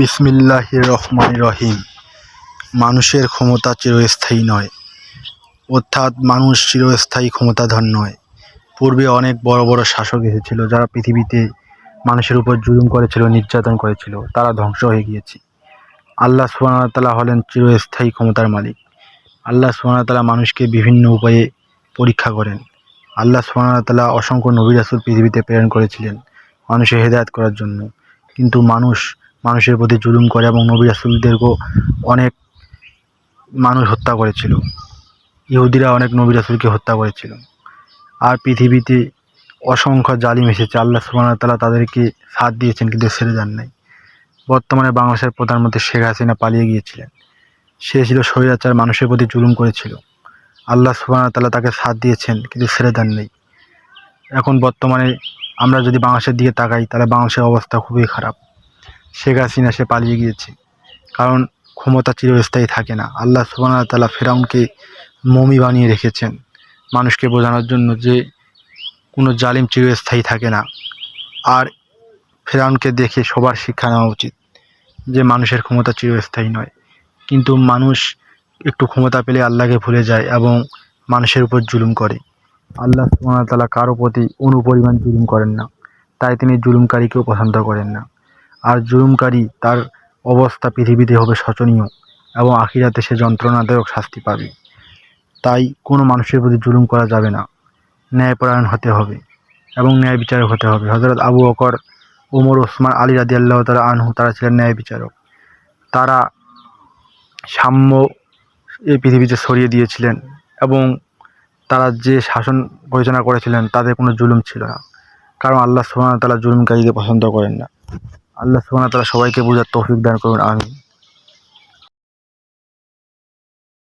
বিসমিল্লাহ রহমান রহিম। মানুষের ক্ষমতা চিরস্থায়ী নয়, অর্থাৎ মানুষ চিরস্থায়ী ক্ষমতাধর নয়। পূর্বে অনেক বড় বড় শাসক এসেছিল, যারা পৃথিবীতে মানুষের উপর জুলুম করেছিল, নির্যাতন করেছিল, তারা ধ্বংস হয়ে গিয়েছে। আল্লাহ সুবাহতাল্লাহ হলেন চিরস্থায়ী ক্ষমতার মালিক। আল্লাহ সুবাহতাল্লাহ মানুষকে বিভিন্ন উপায়ে পরীক্ষা করেন। আল্লাহ সুবাহতাল্লাহ অসংখ্য নবী রাসুল পৃথিবীতে প্রেরণ করেছিলেন মানুষের হেদায়ত করার জন্য। কিন্তু মানুষ মানুষের প্রতি জুলুম করে এবং নবী রাসুলদেরকেও অনেক মানুষ হত্যা করেছিল। ইহুদিরা অনেক নবী রাসুলকে হত্যা করেছিল। আর পৃথিবীতে অসংখ্য জালিম এসেছে। আল্লাহ সুবহানাহু ওয়া তাআলা তাদেরকে সাথ দিয়েছেন কিন্তু ছেড়ে যান নাই। বর্তমানে বাংলাদেশের প্রধানমন্ত্রী শেখ হাসিনা পালিয়ে গিয়েছিলেন। সে ছিল স্বৈরাচার, মানুষের প্রতি জুলুম করেছিল। আল্লাহ সুবহানাহু ওয়া তাআলা তাকে সাথ দিয়েছেন কিন্তু ছেড়ে দেন নাই। এখন বর্তমানে আমরা যদি বাংলাদেশের দিকে তাকাই, তাহলে বাংলাদেশের অবস্থা খুবই খারাপ। শেখ হাসিনা সে পালিয়ে গিয়েছে। কারণ ক্ষমতা চিরস্থায়ী থাকে না। আল্লাহ সুবহানাহু ওয়া তাআলা ফেরাউনকে মমি বানিয়ে রেখেছেন মানুষকে বোঝানোর জন্য যে কোনো জালিম চিরস্থায়ী থাকে না। আর ফেরাউনকে দেখে সবার শিক্ষা নেওয়া উচিত যে মানুষের ক্ষমতা চিরস্থায়ী নয়। কিন্তু মানুষ একটু ক্ষমতা পেলে আল্লাহকে ভুলে যায় এবং মানুষের উপর জুলুম করে। আল্লাহ সুবহানাহু ওয়া তাআলা কারও প্রতি অনুপরিমাণ জুলুম করেন না। তাই তিনি জুলুমকারীকেও পছন্দ করেন না। আর জুলুমকারী তার অবস্থা পৃথিবীতে হবে শোচনীয় এবং আখিরাতে সে যন্ত্রণাদায়ক শাস্তি পাবে। তাই কোনো মানুষের প্রতি জুলুম করা যাবে না। ন্যায়পরায়ণ হতে হবে এবং ন্যায় বিচারক হতে হবে। হজরত আবু অকর ওমর ওসমান, আলী রাদি আল্লাহ তালা আনহু তারা ছিলেন ন্যায় বিচারক। তারা সাম্য এই পৃথিবীতে সরিয়ে দিয়েছিলেন এবং তারা যে শাসন পরিচালনা করেছিলেন তাদের কোনো জুলুম ছিল না। কারণ আল্লাহ সুবহানাহু ওয়া তাআলা জুলুমকারীকে পছন্দ করেন না। আল্লাহ ওয়া সবাইকে বোঝার তৌফিক দান করুন আমিন।